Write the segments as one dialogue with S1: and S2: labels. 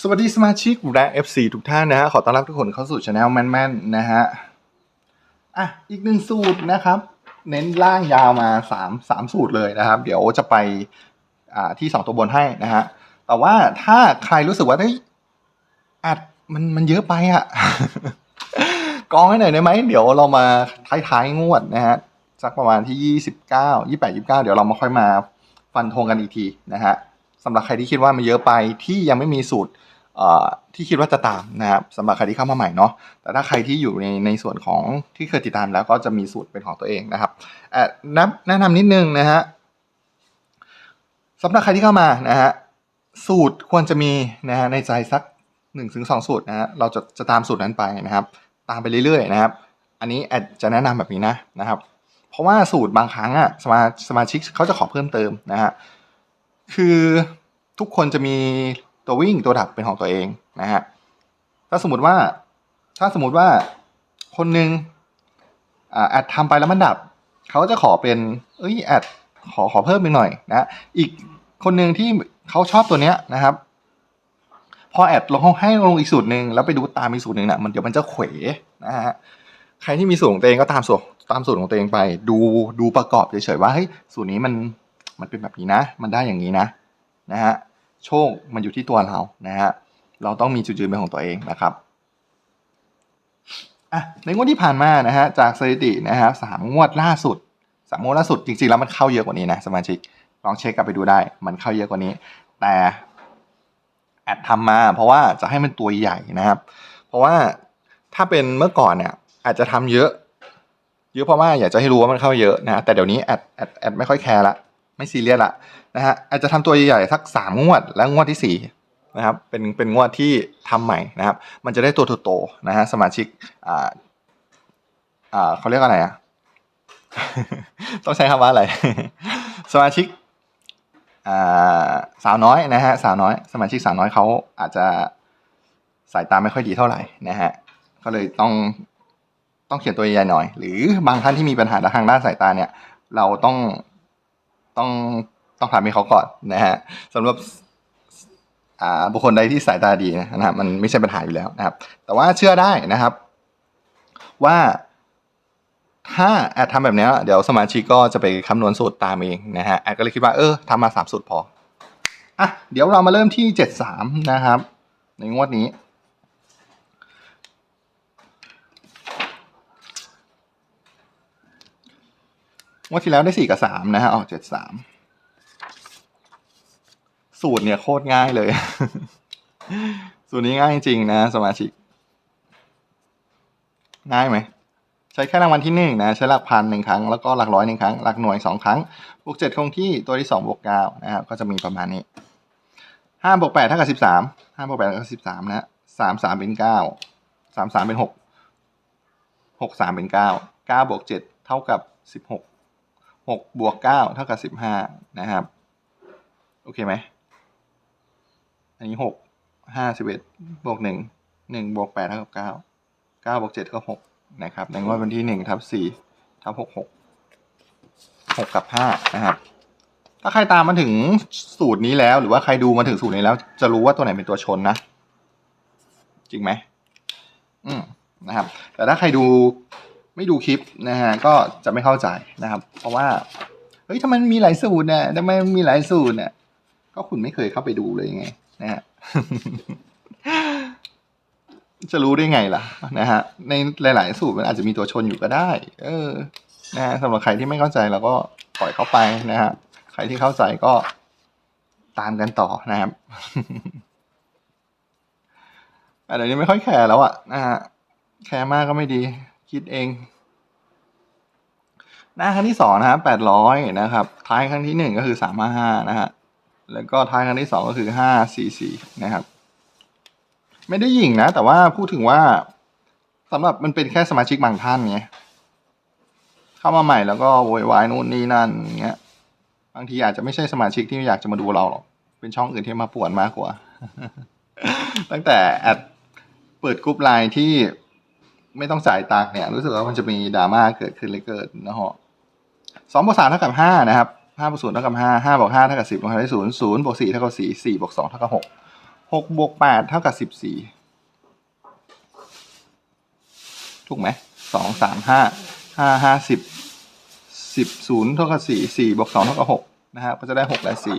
S1: สวัสดีสมาชิกและ FC ทุกท่านนะฮะขอต้อนรับทุกคนเข้าสู่ช anel แม่นๆนะฮะอะอีกหนึ่งสูตรนะครับ เน้นล่างยาวมาสามสามสูตรเลยนะครับ เดี๋ยวจะไปอ่าที่สองตัวบนให้นะฮะแต่ว่าถ้าใครรู้สึกว่าเฮ้ยอัดมันมันเยอะไปอะกองให้หน่อยได้ไหมเดี๋ยวเรามาท้ายๆงวดนะฮะสักประมาณที่ยี่สิบเก้ายี่แปดยี่เก้าเดี๋ยวเรามาค่อยมาฟันธงกันอีกทีนะฮะ สำหรับใครที่คิดว่ามันเยอะไปที่ยังไม่มีสูตรที่คิดว่าจะตามนะครับสำหรับใครที่เข้ามาใหม่เนาะแต่ถ้าใครที่อยู่ในในส่วนของที่เคยติดตามแล้วก็จะมีสูตรเป็นของตัวเองนะครับเอ่อแนะแนะนำนิดนึงนะฮะสำหรับใครที่เข้ามานะฮะสูตรควรจะมีนะฮะในใจสักหนึ่งถึงสองสูตรนะฮะเราจะจะตามสูตรนั้นไปนะครับ ตามไปเรื่อยๆนะครับ อันนี้แอดจะแนะนำแบบนี้นะนะครับ เพราะว่าสูตรบางครั้งอะสมาสมาชิกเขาจะขอเพิ่มเติมนะฮะ คือทุกคนจะมีตัววิ่งตัวดับเป็นของตัวเองนะฮะถ้าสมมติว่า ถ้าสมมติว่าคนหนึ่งแอดทำไปแล้วมันดับ เขาจะขอเป็น เอ้ยแอดขอขอเพิ่มอีกหน่อยนะอีกคนหนึ่งที่เขาชอบตัวเนี้ยนะครับ พอแอดลงให้ลงอีกสูตรหนึ่งแล้วไปดูตามอีกสูตรหนึ่งน่ะมันเดี๋ยวมันจะเขวนะฮะใครที่มีสูตรของตัวเองก็ตามสูตรตามสูตรของตัวเองไป ดูดูประกอบเฉยๆว่าเฮ้ยสูตรนี้มัน มันเป็นแบบนี้นะ มันได้อย่างนี้นะนะฮะโชคมันอยู่ที่ตัวเรานะฮะเราต้องมีจุดยืนเป็นของตัวเองนะครับอะในงวดที่ผ่านมานะฮะจากสถิตินะฮะสามงวดล่าสุดสามงวดล่าสุดจริงๆแล้วมันเข้าเยอะกว่านี้นะสมาชิกลองเช็คกลับไปดูได้ มันเข้าเยอะกว่านี้ แต่แอดทำมาเพราะว่าจะให้มันตัวใหญ่นะครับ เพราะว่าถ้าเป็นเมื่อก่อนเนี่ยอาจจะทำเยอะ เยอะเพราะว่าอยากจะให้รู้ว่ามันเข้าเยอะนะแต่เดี๋ยวนี้แอดแอดแอดไม่ค่อยแคร์ละ ไม่ซีเรียสละนะฮะอาจจะทำตัวใหญ่ๆสักสามงวด แล้วงวดที่สี่นะครับเป็นเป็นงวดที่ทำใหม่นะครับ มันจะได้ตัวโตๆนะฮะสมาชิกอ่าอ่าเขาเรียกอะไรอะต้องใช้คำว่าอะไร สมาชิกอ่าสาวน้อยนะฮะสาวน้อย สมาชิกสาวน้อยเขาอาจจะสายตาไม่ค่อยดีเท่าไหร่นะฮะก็เลยต้องต้องเขียนตัวใหญ่หน่อย หรือบางท่านที่มีปัญหาทางด้านสายตาเนี่ย เราต้อง ต้องต้องทำให้เขาก่อนนะฮะสำหรับอ่าบุคคลใดที่สายตาดีนะฮะมันไม่ใช่ปัญหาอยู่แล้วนะครับ แต่ว่าเชื่อได้นะครับ ว่าถ้าแอดทำแบบนี้เดี๋ยวสมาชิกก็จะไปคำนวณสูตรตามเองนะฮะแอดก็เลยคิดว่าเออทำมาสามสูตรพออะเดี๋ยวเรามาเริ่มที่เจ็ดสามนะครับ ในงวดนี้ วดที่แล้วได้สี่กับสามนะฮะออกเจ็ดสามสูตรเนี่ยโคตรง่ายเลย สูตรนี้ง่ายจริงนะ สมาชิก ง่ายไหม ใช้แค่รางวัลที่หนึ่งนะ ใช้หลักพันหนึ่งครั้ง แล้วก็หลักร้อยหนึ่งครั้ง หลักหน่วยสองครั้ง บวกเจ็ดคงที่ตัวที่สองบวกเก้านะครับ ก็จะมีประมาณนี้ห้าบวกแปดเท่ากับสิบสามห้าบวกแปดเท่ากับสิบสามนะสามสามเป็นเก้าสามสามเป็นหกหกสามเป็นเก้าเก้าบวกเจ็ดเท่ากับสิบหก หกบวกเก้าเท่ากับสิบห้านะครับ โอเคไหม อันนี้หกห้าสิบเอ็ดบวกหนึ่งหนึ่งบวกแปดเท่ากับเก้าเก้าบวกเจ็ดกับหกนะครับในงวดวันที่หนึ่งทับสี่ทับหกหกหกกับห้านะครับ ถ้าใครตามมาถึงสูตรนี้แล้ว หรือว่าใครดูมาถึงสูตรนี้แล้ว จะรู้ว่าตัวไหนเป็นตัวชนนะ จริงไหม อืมนะครับ แต่ถ้าใครดู ไม่ดูคลิปนะฮะก็จะไม่เข้าใจนะครับ เพราะว่าเฮ้ยทำไมมีหลายสูตรเนี่ยทำไมมีหลายสูตรเนี่ยก็คุณไม่เคยเข้าไปดูเลยไงนะฮะจะรู้ได้ไงล่ะนะฮะในหลาย ๆ สูตรมันอาจจะมีตัวชนอยู่ก็ได้ เออนะฮะสำหรับใครที่ไม่เข้าใจเราก็ปล่อยเข้าไปนะฮะใครที่เข้าใจก็ตามกันต่อนะครับแต่เดี๋ยวนี้ไม่ค่อยแคร์แล้วอะนะฮะแคร์มากก็ไม่ดี คิดเอง หน้าครั้งที่สองนะครับแปดร้อยนะครับ ท้ายครั้งที่หนึ่งก็คือสามห้าห้านะฮะ แล้วก็ท้ายครั้งที่สองก็คือห้าสี่สี่นะครับ ไม่ได้ยิงนะ แต่ว่าพูดถึงว่าสำหรับมันเป็นแค่สมาชิกบางท่านไงเข้ามาใหม่แล้วก็โวยวายนู่นนี่นั่นอย่างเงี้ย บางทีอาจจะไม่ใช่สมาชิกที่อยากจะมาดูเราหรอก เป็นช่องอื่นที่มาป่วนมากกว่า ตั้งแต่แอดเปิดกรุ๊ปไลน์ที่ ไม่ต้องจ่ายตังค์เนี่ย รู้สึกว่ามันจะมีดราม่าเกิดขึ้นเลยเกิดนะฮะสองบวกสามเท่ากับห้านะครับห้าบวกศูนย์เท่ากับห้าห้าบวกห้าเท่ากับสิบบวกห้าได้ศูนย์ศูนย์บวกสี่เท่ากับสี่สี่บวกสองเท่ากับหกหกบวกแปดเท่ากับสิบสี่ถูกไหมสองสามห้าห้าห้าสิบสิบศูนย์เท่ากับสี่สี่บวกสองเท่ากับหกนะฮะก็จะได้หกและสี่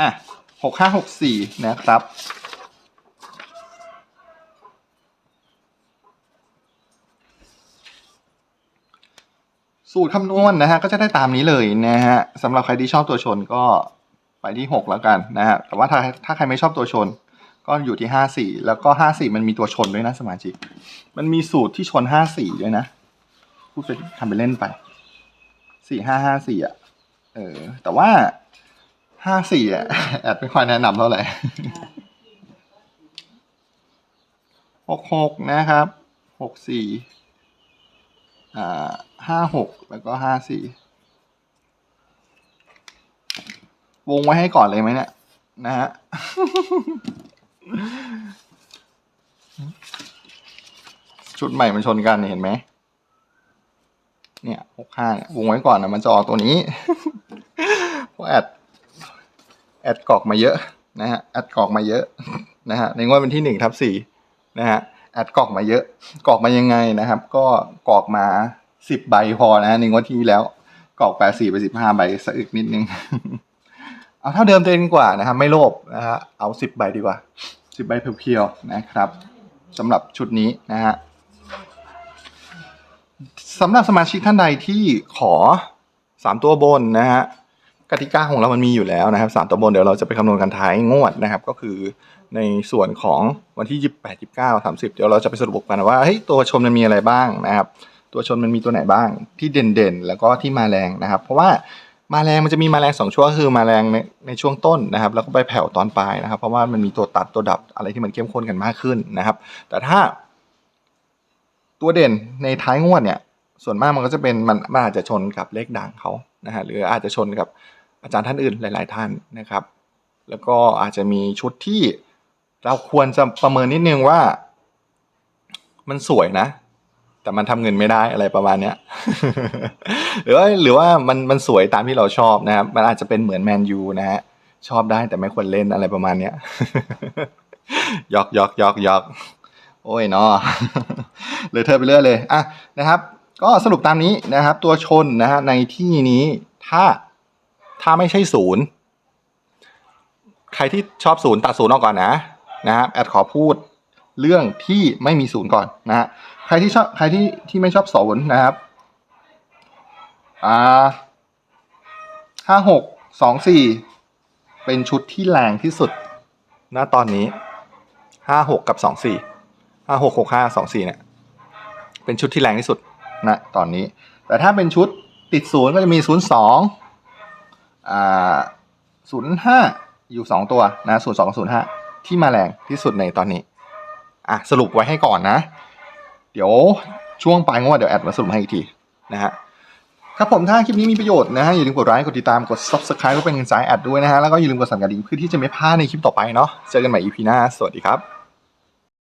S1: อะหกห้าหกสี่นะครับ สูตรคำนวณนะฮะก็จะได้ตามนี้เลยนะฮะสำหรับใครที่ชอบตัวชนก็ไปที่หกแล้วกันนะฮะแต่ว่าถ้าถ้าใครไม่ชอบตัวชน ก็อยู่ที่ห้าสี่แล้วก็ห้าสี่มันมีตัวชนด้วยนะสมาชิก มันมีสูตรที่ชนห้าสี่ด้วยนะพูดไปทำไปเล่นไปสี่ห้าห้าสี่อะเออแต่ว่าห้าสี่อะแอดไม่ค่อยแนะนำเท่าไหร่หกหกนะครับหกสี่ ห้าหกแล้วก็ห้าสี่วงไว้ให้ก่อนเลยไหมเนี่ย นะฮะชุดใหม่มันชนกันเห็นไหม เนี่ยหกห้าวงไว้ก่อนนะมันจะออกตัวนี้เพราะแอด แอดกรอกมาเยอะ นะฮะ แอดกรอกมาเยอะ นะฮะ ในงวดวันที่หนึ่งทับสี่นะฮะ แอดกรอกมาเยอะกรอกมายังไงนะครับ ก็กรอกมาสิบใบพอนะในงวดที่แล้วกรอกแปดสี่ไปสิบห้าใบสะอึกนิดนึงเอาเท่าเดิมเองดีกว่านะครับ ไม่โลภนะฮะเอาสิบใบดีกว่าสิบใบเพียวๆนะครับสำหรับชุดนี้นะฮะสำหรับสมาชิกท่านใดที่ขอสามตัวบนนะฮะ กติกาของเรามันมีอยู่แล้วนะครับสามตัวบนเดี๋ยวเราจะไปคำนวณกันท้ายงวดนะครับ ก็คือในส่วนของวันที่ยี่สิบแปดยี่สิบเก้าสามสิบเดี๋ยวเราจะไปสรุปกันว่าเฮ้ยตัวชนมันมีอะไรบ้างนะครับ ตัวชนมันมีตัวไหนบ้างที่เด่นๆ แล้วก็ที่มาแรงนะครับ เพราะว่ามาแรงมันจะมีมาแรงสองช่วงคือมาแรงในในช่วงต้นนะครับ แล้วก็ไปแผ่วตอนปลายนะครับ เพราะว่ามันมีตัวตัดตัวดับอะไรที่มันเข้มข้นกันมากขึ้นนะครับ แต่ถ้า ตัวเด่นในท้ายงวดเนี่ย ส่วนมากมันก็จะเป็นมันมันอาจจะชนกับเลขด่างเขานะฮะหรืออาจจะชนกับ อาจารย์ท่านอื่นหลาย ๆ ท่านนะครับ แล้วก็อาจจะมีชุดที่เราควรจะประเมินนิดนึงว่า มันสวยนะ แต่มันทำเงินไม่ได้อะไรประมาณเนี้ยหรือว่าหรือว่ามันมันสวยตามที่เราชอบนะครับ มันอาจจะเป็นเหมือนแมนยูนะฮะชอบได้แต่ไม่ควรเล่นอะไรประมาณเนี้ยยอกยอกยอกยอกโอ้ยเนาะเลยเธอไปเรื่อยเลยอะนะครับ ก็สรุปตามนี้นะครับ ตัวชนนะฮะในที่นี้ถ้า ถ้าไม่ใช่ศูนย์ใครที่ชอบศูนย์ตัดศูนย์ออกก่อนนะนะครับแอดขอพูดเรื่องที่ไม่มีศูนย์ก่อนนะฮะใครที่ชอบใครที่ที่ไม่ชอบศูนย์นะครับอ่าห้าหกสองสี่เป็นชุดที่แรงที่สุดณตอนนี้ห้าหกกับสองสี่ห้าหกหกห้าสองสี่เนี่ย เป็นชุดที่แรงที่สุดณตอนนี้ แต่ถ้าเป็นชุดติดศูนย์ก็จะมีศูนย์สอง ศูนย์ห้าอยู่สองตัวนะศูนย์สองศูนย์ห้าที่มาแรงที่สุดในตอนนี้ อะสรุปไว้ให้ก่อนนะ เดี๋ยวช่วงปลายงวดเดี๋ยวแอดมาสรุปให้อีกทีนะฮะครับผมถ้าคลิปนี้มีประโยชน์นะฮะอย่าลืมกดไลค์กดติดตามกด subscribe เพื่อเป็นกำลังใจแอดด้วยนะฮะแล้วก็อย่าลืมกดสั่นกระดิ่งเพื่อที่จะไม่พลาดในคลิปต่อไปเนาะเจอกันใหม่ EP หน้าสวัสดีครับ